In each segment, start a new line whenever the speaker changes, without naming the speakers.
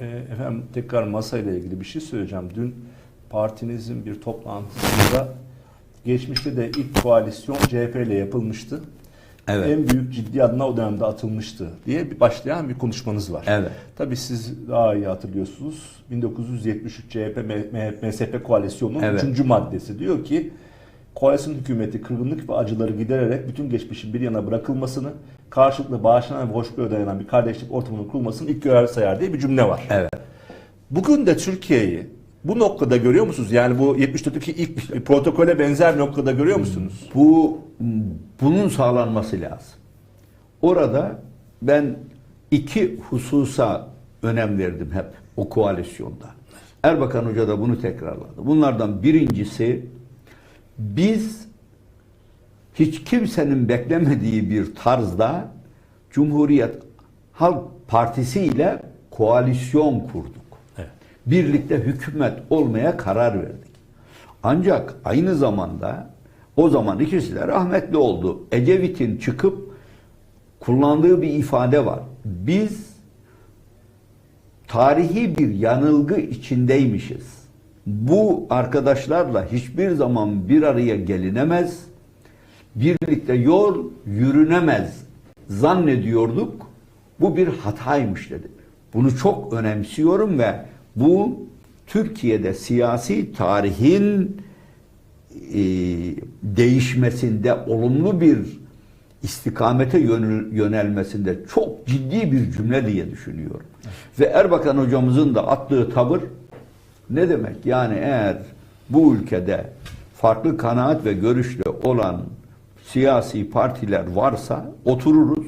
E, Efendim tekrar masayla ilgili bir şey söyleyeceğim. Dün partinizin bir toplantısında geçmişte de ilk koalisyon CHP ile yapılmıştı.
Evet.
En büyük ciddi adına o dönemde atılmıştı diye bir başlayan bir konuşmanız var.
Evet.
Tabii siz daha iyi hatırlıyorsunuz. 1973 CHP M- MSP koalisyonunun
Evet.
3. maddesi diyor ki koalisyon hükümeti kırgınlık ve acıları gidererek bütün geçmişin bir yana bırakılmasını, karşılıklı bağışlanan ve hoşgörüye dayanan bir kardeşlik ortamının kurulmasını ilk görev sayar diye bir cümle var.
Evet.
Bugün de Türkiye'yi bu noktada görüyor musunuz? Yani bu 74'teki ilk protokole benzer noktada görüyor musunuz?
Bu bunun sağlanması lazım. Orada ben iki hususa önem verdim hep o koalisyonda. Erbakan Hoca da bunu tekrarladı. Bunlardan birincisi biz hiç kimsenin beklemediği bir tarzda Cumhuriyet Halk Partisi ile koalisyon kurduk.
Evet.
Birlikte hükümet olmaya karar verdik. Ancak aynı zamanda o zaman ikisi de rahmetli oldu. Ecevit'in çıkıp kullandığı bir ifade var. Biz tarihi bir yanılgı içindeymişiz. Bu arkadaşlarla hiçbir zaman bir araya gelinemez, birlikte yol yürünemez zannediyorduk. Bu bir hataymış dedi. Bunu çok önemsiyorum ve bu Türkiye'de siyasi tarihin e, değişmesinde olumlu bir istikamete yönel- yönelmesinde çok ciddi bir cümle diye düşünüyorum. Ve Erbakan hocamızın da attığı tavır ne demek? Yani eğer bu ülkede farklı kanaat ve görüşle olan siyasi partiler varsa otururuz.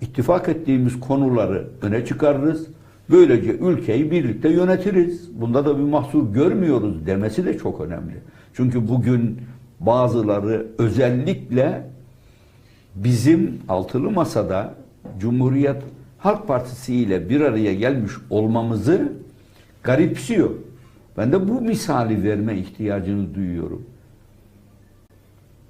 ittifak ettiğimiz konuları öne çıkarırız. Böylece ülkeyi birlikte yönetiriz. Bunda da bir mahsur görmüyoruz demesi de çok önemli. Çünkü bugün bazıları özellikle bizim altılı masada Cumhuriyet Halk Partisi ile bir araya gelmiş olmamızı garipsiyor. Ben de bu misali verme ihtiyacını duyuyorum.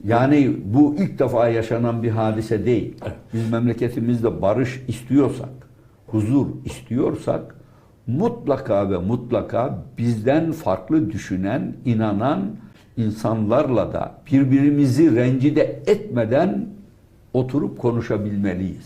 Yani bu ilk defa yaşanan bir hadise değil. Biz memleketimizde barış istiyorsak, huzur istiyorsak mutlaka ve mutlaka bizden farklı düşünen, inanan insanlarla da birbirimizi rencide etmeden oturup konuşabilmeliyiz.